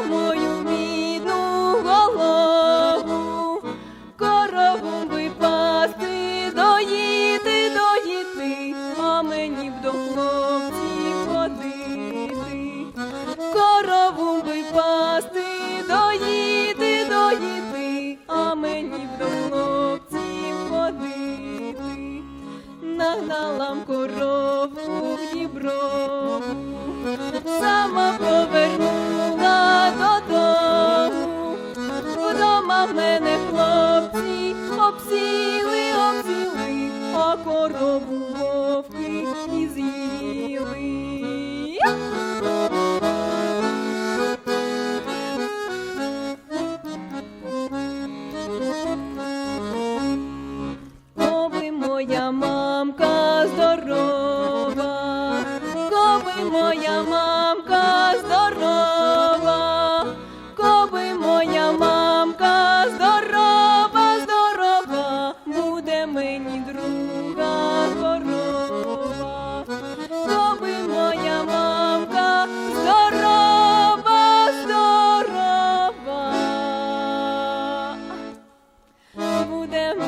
мою бідну голову, корову випасти, доїти, доїти, а мені б до хлопців ходити, корову випасти, доїти, доїти, а мені б до хлопців ходити, нагнала м корову в діброву, В мене хлопці обсіли, обсіли, а корову вовки і з'їли. Коби моя мамка здорова, коби моя нині друга корова, доби моя мамка, здорова, здорова, будемо.